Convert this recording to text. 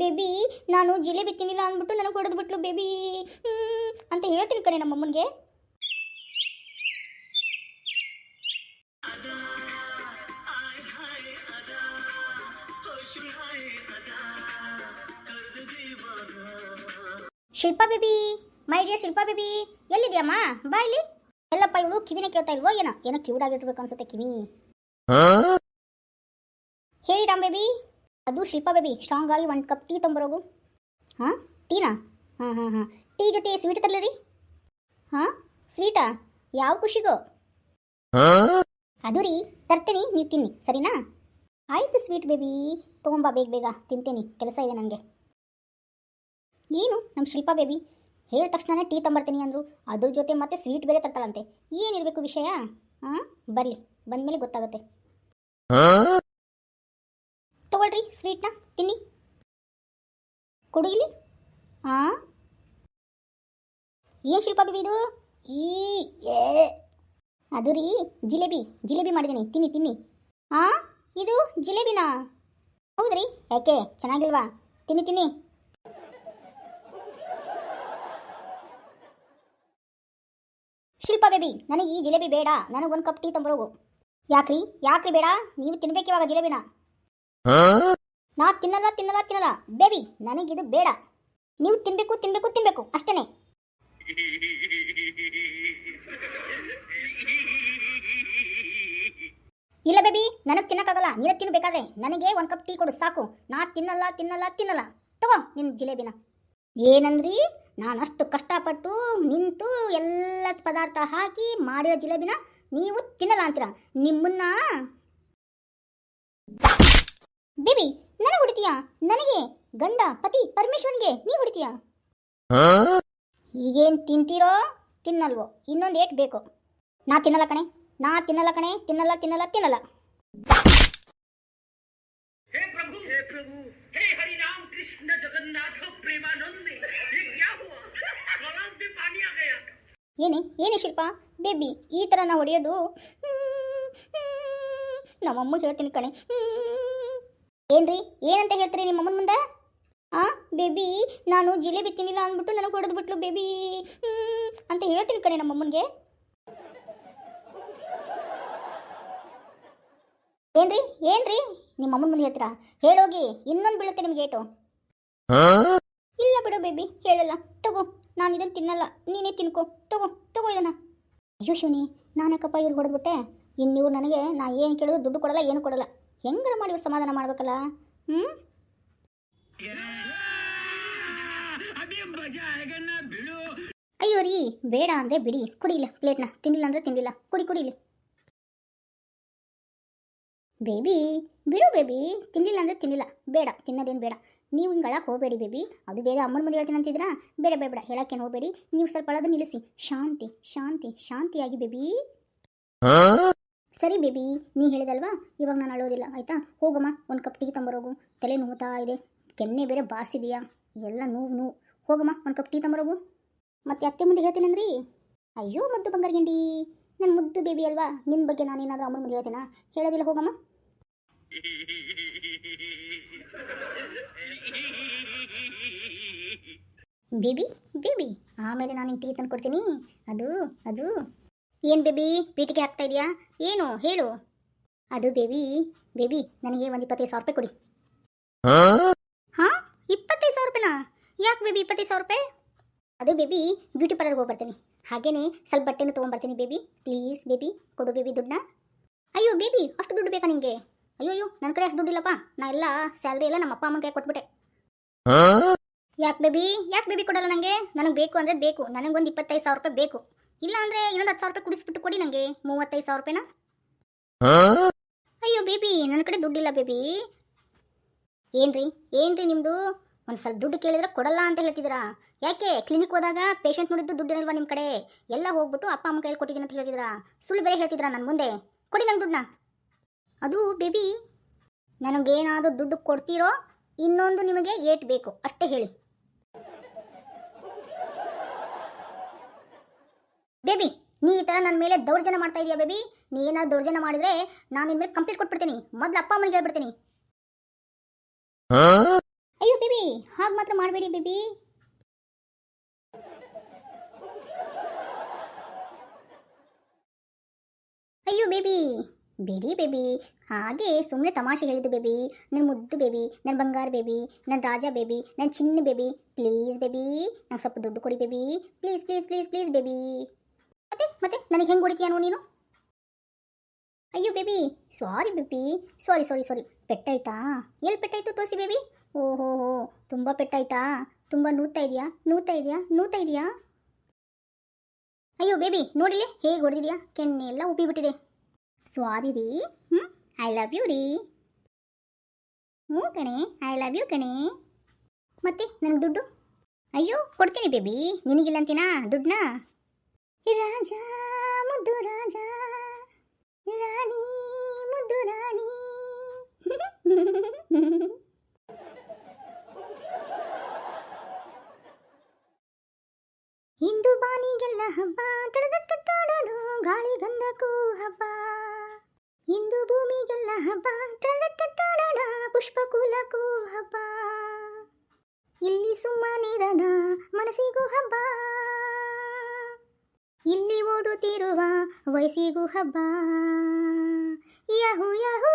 Baby, ನಾನು ಜಿಲೇಬಿ ತಿನ್ನಿಲ್ಲ ಅಂದ್ಬಿಟ್ಟು ನನಗೆ ಹೊಡೆದು ಬಿಟ್ಲು ಬೇಬಿ ಅಂತ ಹೇಳ್ತೀನಿ ಕಣೆ ನಮ್ಮಮ್ಮನಿಗೆ Shilpa baby, my dear Shilpa baby, ಎಲ್ಲಿದೆಯಮ್ಮ? ಬಾ ಇಲ್ಲಿ. ಎಲ್ಲಪ್ಪ, ಇವಳು ಕಿವಿನೇ ಕೇಳ್ತಾ ಇಲ್ವೋ ಏನೋ? ಏನೋ ಕಿವಿಡಾಗಿರ್ಬೇಕು ಅನ್ಸುತ್ತೆ ಕಿವಿ. ಹೇಳಿ ರಾಮ್ ಬೇಬಿ ಅದು ಶಿಲ್ಪಾ ಬೇಬಿ ಸ್ಟ್ರಾಂಗ್ ಆಗಿ ಒಂದು ಕಪ್ ಟೀ ತೊಂಬರೋಗು. ಹಾಂ? ಟೀನಾ ಹಾಂ ಹಾಂ ಹಾಂ. ಟೀ ಜೊತೆ ಸ್ವೀಟ್ ತರ್ಲಿರಿ. ಹಾಂ? ಸ್ವೀಟಾ ಯಾವ ಖುಷಿಗೋ? ಅದು ರೀ ತರ್ತೀನಿ ನೀವು ತಿನ್ನಿ. ಸರಿನಾ? ಆಯಿತು ಸ್ವೀಟ್ ಬೇಬಿ ತೊಗೊಂಬಾ ಬೇಗ ಬೇಗ. ತಿಂತೀನಿ. ಕೆಲಸ ಇದೆ ನನಗೆ ಏನು? ನಮ್ಮ ಶಿಲ್ಪಾ ಬೇಬಿ ಹೇಳಿದ ತಕ್ಷಣನೇ ಟೀ ತಂಬರ್ತೀನಿ ಅಂದರು. ಅದ್ರ ಜೊತೆ ಮತ್ತೆ ಸ್ವೀಟ್ ಬೇರೆ ತರ್ತಾಳಂತೆ. ಏನಿರಬೇಕು ವಿಷಯ? ಹಾಂ? ಬರಲಿ. ಬಂದಮೇಲೆ ಗೊತ್ತಾಗುತ್ತೆ. ತಗೊಳ್ರಿ ಸ್ವೀಟ್ನ ತಿನ್ನಿ. ಕೊಡು ಇಲ್ಲಿ. ಹಾಂ ಏನು ಶಿಲ್ಪ ಬೇಬಿ ಇದು? ಈ ಅದು ರೀ, ಜಿಲೇಬಿ ಜಿಲೇಬಿ ಮಾಡಿದ್ದೀನಿ ತಿನ್ನಿ ತಿನ್ನಿ. ಹಾಂ ಇದು ಜಿಲೇಬಿನಾ? ಹೌದ್ರಿ. ಯಾಕೆ, ಚೆನ್ನಾಗಿಲ್ವಾ? ತಿನ್ನಿ ತಿನ್ನಿ. ಶಿಲ್ಪ ಬೇಬಿ, ನನಗೆ ಈ ಜಿಲೇಬಿ ಬೇಡ. ನನಗೆ ಒಂದು ಕಪ್ ಟೀ ತಂಬರೋಗು ಯಾಕ್ರಿ? ಯಾಕ್ರಿ ಬೇಡ? ನೀವು ತಿನ್ಬೇಕು ಇವಾಗ ಜಿಲೇಬಿನ. ನಾ ತಿನ್ನಲ್ಲ ತಿನ್ನಲ್ಲ ತಿನ್ನಲ್ಲ. ಬೇಬಿ ಇದು ಬೇಡ. ನೀವು ತಿನ್ಬೇಕು ತಿನ್ಬೇಕು ತಿನ್ಬೇಕು. ಅಷ್ಟೇನೆ. ಇಲ್ಲ ಬೇಬಿ, ನನಗೆ ತಿನ್ನಕ್ಕಾಗಲ್ಲ. ನೀನು ತಿನ್ಬೇಕಾದ್ರೆ ನನಗೆ ಒಂದು ಕಪ್ ಟೀ ಕೊಡು, ಸಾಕು. ನಾ ತಿನ್ನಲ್ಲ ತಿನ್ನಲ್ಲ ತಿನ್ನಲ್ಲ. ತಗೋ ನಿನ್ನ ಜಿಲೇಬಿನ. ಏನಂದ್ರಿ? ನಾನು ಅಷ್ಟು ಕಷ್ಟಪಟ್ಟು ನಿಂತು ಎಲ್ಲ ಪದಾರ್ಥ ಹಾಕಿ ಮಾಡಿರೋ ಜಿಲೇಬಿನ ನೀವು ತಿನ್ನಲ್ಲ ಅಂತೀರ? ನಿಮ್ಮನ್ನ ಬೇಬಿ ನನಗೆ ಹೊಡಿತೀಯಾ ನನಗೆ ಗಂಡ ಪತಿ ಪರಮೇಶ್ವರನ್ಗೆ ನೀವು ಹೊಡಿತೀಯಾ ಈಗೇನು ತಿಂತೀರೋ ತಿನ್ನಲ್ವೋ ಇನ್ನೊಂದು ಏಟ್ ಬೇಕು ನಾ ತಿನ್ನಲ್ಲ ಕಣೆ ನಾ ತಿನ್ನಲ್ಲ ಕಣೆ ತಿನ್ನಲ್ಲ ತಿನ್ನಲ್ಲ ತಿನ್ನಲ್ಲ हे प्रभु हे प्रभु हे हरि राम कृष्ण जगन्नाथ प्रेमानंद ये क्या हुआ गलाव में पानी आ गया ಏನೇ ಏನೇ ಶಿಲ್ಪ ಬೇಬಿ ಈ ಥರ ನಾ ಹೊಡೆಯೋದು ಹ್ಮ್, ಹ್ಮ್, ನಮ್ಮಮ್ಮ ಹೇಳ್ತೀನಿ ಕಣೆ ಹ್ಮ್. ಏನ್ರಿ? ಏನಂತ ಹೇಳ್ತೀರಿ ನಿಮ್ಮ ಅಮ್ಮನ ಮುಂದೆ? ಆ ಬೇಬಿ ನಾನು ಜಿಲೇಬಿ ತಿನ್ನಿಲ್ಲ ಅಂದ್ಬಿಟ್ಟು ನನಗೆ ಹೊಡೆದು ಬಿಟ್ಲು ಬೇಬಿ. ಹ್ಮ್, ಅಂತ ಹೇಳ್ತೀನಿ ಕಣೆ ನಮ್ಮಮ್ಮನಿಗೆ ಏನ್ರಿ? ಏನ್ರಿ? ನಿಮ್ಮ ಅಮ್ಮನ ಮುಂದೆ ಹೇಳ್ತೀರಾ? ಹೇಳೋಗಿ ಇನ್ನೊಂದು ಬೀಳುತ್ತೆ ನಿಮ್ಗೆ ಏಟು. ಇಲ್ಲ ಬಿಡು ಬೇಬಿ ಹೇಳಲ್ಲ. ತಗೋ ನಾನು ಇದನ್ನು ತಿನ್ನಲ್ಲ. ನೀನೇ ತಿನ್ಕೋ. ತಗೋ ತಗೋ ಇದನ್ನ. ಅಯ್ಯೋ ಶಿವನಿ ನಾನಕ್ಕಪ್ಪ ಇವ್ರು ಹೊಡೆದ್ಬಿಟ್ಟೆ? ಇನ್ನು ಇವ್ರು ನನಗೆ ನಾ ಏನು ಕೇಳಿದ್ರು ದುಡ್ಡು ಕೊಡಲ್ಲ ಏನು ಕೊಡಲ್ಲ. ಹೆಂಗಾರ ಮಾಡಿ ಸಮಾಧಾನ ಮಾಡ್ಬೇಕಲ್ಲ? ಹ್ಞೂ ಅಯ್ಯೋ ರೀ, ಬೇಡ ಅಂದ್ರೆ ಬಿಡಿ. ಕುಡಿಲ್ಲ ಪ್ಲೇಟ್ನ ತಿನ್ನಿಲ್ಲ ಅಂದ್ರೆ ತಿನ್ನಿಲ್ಲ. ಕುಡಿ ಕುಡಿಲಿ ಬೇಬಿ, ಬಿಡು ಬೇಬಿ. ತಿನ್ನಿಲ್ಲ ಅಂದರೆ ತಿನ್ನಿಲ್ಲ. ಬೇಡ, ತಿನ್ನೋದೇನು ಬೇಡ. ನೀವು ಹಿಂಗೆ ಅಳಕ್ಕೆ ಹೋಗಬೇಡಿ ಬೇಬಿ. ಅದು ಬೇರೆ ಅಮ್ಮನ ಮುಂದೆ ಹೇಳ್ತೀನಿ ಅಂತಿದ್ರಾ? ಬೇಡ ಬೇಡ ಬೇಡ. ಹೇಳಕ್ಕೇನು ಹೋಗಬೇಡಿ. ನೀವು ಸ್ವಲ್ಪ ಅಳೋದು ನಿಲ್ಲಿಸಿ. ಶಾಂತಿ ಶಾಂತಿ, ಶಾಂತಿಯಾಗಿ ಬೇಬಿ. ಸರಿ ಬೇಬಿ, ನೀ ಹೇಳಿದಲ್ವಾ? ಇವಾಗ ನಾನು ಅಳೋದಿಲ್ಲ, ಆಯಿತಾ? ಹೋಗಮ್ಮ, ಒಂದು ಕಪ್ ಟೀ ತಂಬರೋಗು. ತಲೆ ನೋವುತ್ತಾ ಇದೆ. ಕೆನ್ನೆ ಬೇರೆ ಬಾಸಿದೆಯಾ ಎಲ್ಲ ನೋವು ನೋವು. ಹೋಗಮ್ಮ, ಒಂದು ಕಪ್ ಟೀ ತಂಬರೋಗು. ಮತ್ತೆ ಅತ್ತೆ ಮುಂದೆ ಹೇಳ್ತೀನಂದ್ರಿ? ಅಯ್ಯೋ, ಮುದ್ದು ಬಂಗಾರಗಿಂಡಿ ನನ್ನ ಮುದ್ದು ಬೇಬಿ ಅಲ್ವಾ? ನಿನ್ನ ಬಗ್ಗೆ ನಾನೇನಾದರೂ ಅಮ್ಮನ ಮುಂದೆ ಹೇಳ್ತೀನಾ? ಹೇಳೋದಿಲ್ಲ, ಹೋಗಮ್ಮ. ಬೇಬಿ ಬೇಬಿ, ಆಮೇಲೆ ನಾನು ಟೀ ತಂದು ಕೊಡ್ತೀನಿ ಅದು ಅದು. ಏನು ಬೇಬಿ? ಪೀಟಿಗೆ ಹಾಕ್ತಾ ಇದೆಯಾ? ಏನು? ಹೇಳು. ಅದು ಬೇಬಿ ಬೇಬಿ ನನಗೆ ಒಂದು ಇಪ್ಪತ್ತೈದು ಸಾವಿರ ರೂಪಾಯಿ ಕೊಡಿ. ಹಾಂ? ಇಪ್ಪತ್ತೈದು ಸಾವಿರ ರೂಪಾಯಿನ? ಯಾಕೆ ಬೇಬಿ ಇಪ್ಪತ್ತೈದು ಸಾವಿರ ರೂಪಾಯಿ? ಅದು ಬೇಬಿ ಬ್ಯೂಟಿ ಪಾರ್ಲರ್ಗೆ ಹೋಗ್ಬರ್ತೀನಿ. ಹಾಗೇನೆ ಸ್ವಲ್ಪ ಬಟ್ಟೆನೂ ತೊಗೊಂಬರ್ತೀನಿ ಬೇಬಿ. ಪ್ಲೀಸ್ ಬೇಬಿ ಕೊಡು ಬೇಬಿ ದುಡ್ಡನ್ನ. ಅಯ್ಯೋ ಬೇಬಿ ಅಷ್ಟು ದುಡ್ಡು ಬೇಕಾ ನಿಮಗೆ ಅಯ್ಯೋ ಅಯ್ಯೋ ನನ್ನ ಕಡೆ ಅಷ್ಟು ದುಡ್ಡಿಲ್ಲಪ್ಪ. ನಾ ಎಲ್ಲ ಸ್ಯಾಲ್ರಿ ಎಲ್ಲ ನಮ್ಮ ಅಪ್ಪ ಅಮ್ಮನ ಕೈ ಕೊಟ್ಬಿಟ್ಟೆ. ಯಾಕೆ ಬೇಬಿ? ಯಾಕೆ ಬೇಬಿ ಕೊಡಲ್ಲ ನನಗೆ ನನಗೆ ಬೇಕು ಅಂದರೆ ಬೇಕು. ನನಗೊಂದು ಇಪ್ಪತ್ತೈದು ಸಾವಿರ ರೂಪಾಯಿ ಬೇಕು. ಇಲ್ಲ ಅಂದ್ರೆ ಇನ್ನೊಂದು ಹತ್ತು ಸಾವಿರ ರೂಪಾಯಿ ಕುಡಿಸ್ಬಿಟ್ಟು ಕೊಡಿ ನನಗೆ ಮೂವತ್ತೈದು ಸಾವಿರ ರೂಪಾಯಿನ. ಅಯ್ಯೋ ಬೇಬಿ ನನ್ನ ಕಡೆ ದುಡ್ಡಿಲ್ಲ ಬೇಬಿ. ಏನ್ರಿ ಏನ್ರಿ ನಿಮ್ಮದು ಒಂದು ಸ್ವಲ್ಪ ದುಡ್ಡು ಕೇಳಿದ್ರೆ ಕೊಡಲ್ಲ ಅಂತ ಹೇಳ್ತಿದ್ದೀರಾ? ಯಾಕೆ ಕ್ಲಿನಿಕ್ ಹೋದಾಗ ಪೇಷಂಟ್ ನೋಡಿದ್ದು ದುಡ್ಡು ಇರಲ್ವಾ ನಿಮ್ಮ ಕಡೆ? ಎಲ್ಲ ಹೋಗ್ಬಿಟ್ಟು ಅಪ್ಪ ಅಮ್ಮ ಕೈಯಲ್ಲಿ ಕೊಟ್ಟಿದ್ದೀನಿ ಅಂತ ಹೇಳ್ತಿದ್ದೀರಾ? ಸುಳ್ಳು ಬೇರೆ ಹೇಳ್ತಿದ್ದೀರಾ ನನ್ನ ಮುಂದೆ? ಕೊಡಿ ನಂಗೆ ದುಡ್ಡನ್ನ. ಅದು ಬೇಬಿ ನನಗೇನಾದರೂ ದುಡ್ಡು ಕೊಡ್ತೀರೋ ಇನ್ನೊಂದು ನಿಮಗೆ ಏಟ್ ಬೇಕು ಅಷ್ಟೇ ಹೇಳಿ. ಬೇಬಿ, ನೀ ಈ ಥರ ನನ್ನ ಮೇಲೆ ದೌರ್ಜನ್ಯ ಮಾಡ್ತಾ ಇದೀಯಾ ಬೇಬಿ? ನೀ ಏನಾದ್ರು ದೌರ್ಜನ್ಯ ಮಾಡಿದ್ರೆ ನಾನು ನಿನ್ನ ಮೇಲೆ ಕಂಪ್ಲೇಂಟ್ ಕೊಟ್ಬಿಡ್ತೀನಿ. ಮೊದ್ಲು ಅಪ್ಪ ಅಮ್ಮನಿಗೆ ಹೇಳ್ಬಿಡ್ತೀನಿ. ಅಯ್ಯೋ ಬೇಬಿ, ಹಾಗೆ ಮಾತ್ರ ಮಾಡಬೇಡಿ ಬೇಬಿ. ಅಯ್ಯೋ ಬೇಬಿ, ಬೇಡಿ ಬೇಬಿ. ಹಾಗೆ ಸುಮ್ಮನೆ ತಮಾಷೆ ಹೇಳಿದ್ದು ಬೇಬಿ. ನನ್ನ ಮುದ್ದು ಬೇಬಿ ನನ್ನ ಬಂಗಾರ ಬೇಬಿ ನನ್ನ ರಾಜ ಬೇಬಿ ನನ್ನ ಚಿನ್ನ ಬೇಬಿ. ಪ್ಲೀಸ್ ಬೇಬಿ, ನಂಗೆ ಸ್ವಲ್ಪ ದುಡ್ಡು ಕೊಡಿ baby. Please please please please baby. ಮತ್ತೆ ಮತ್ತೆ, ನನಗೆ ಹೆಂಗೆ ಹೊಡಿತೀಯಾನೋ ನೀನು? ಅಯ್ಯೋ ಬೇಬಿ ಸಾರಿ ಬೇಬಿ ಸಾರಿ ಸಾರಿ ಸಾರಿ ಪೆಟ್ಟಾಯ್ತಾ? ಎಲ್ಲಿ ಪೆಟ್ಟಾಯ್ತು ತೋರಿಸಿ ಬೇಬಿ ಓಹೋ, ಹೋ, ತುಂಬ ಪೆಟ್ಟಾಯ್ತಾ? ತುಂಬ ನೂತಾ ಇದೆಯಾ? ನೂತಾ ಇದೆಯಾ? ನೂತಾ ಇದೆಯಾ? ಅಯ್ಯೋ ಬೇಬಿ ನೋಡಿಲ್ಲೇ, ಹೇಗೆ ಹೊಡೆದಿದ್ಯಾ? ಕೆನ್ನೆ ಎಲ್ಲ ಉಬ್ಬಿಬಿಟ್ಟಿದೆ. ಸಾರಿ ರೀ. ಹ್ಞೂ ಐ ಲವ್ ಯು ರೀ. ಹ್ಞೂ ಕಣೆ ಐ ಲವ್ ಯು ಕಣೆ. ಮತ್ತೆ, ನನಗೆ ದುಡ್ಡು? ಅಯ್ಯೋ, ಕೊಡ್ತೀನಿ ಬೇಬಿ ನಿನಗಿಲ್ಲ ಅಂತೀನಾ, ದುಡ್ಡನ್ನ? ರಾಜ ಮುದ್ದು ರಾಜ. ರಾಣಿ ಮುದ್ದು ರಾಣಿ. ಇಂದು ಬಾನಿಗೆಲ್ಲ ಹಬ್ಬ ಟಡಟಡಟಡಡು, ಗಾಳಿ ಗಂಧಕ್ಕೂ ಹಬ್ಬ. ಇಂದು ಭೂಮಿಗೆಲ್ಲ ಹಬ್ಬ ಟಡಟಡಟಡ, ಪುಷ್ಪಕುಲಕ್ಕೂ ಹಬ್ಬ. ಇಲ್ಲಿ ಸುಮ್ಮನಿರದ ಮನಸ್ಸಿಗೂ ಹಬ್ಬ. ಇಲ್ಲಿ ಓಡುತ್ತಿರುವ ವಯಸ್ಸಿಗೂ ಹಬ್ಬ. Yahoo yahoo.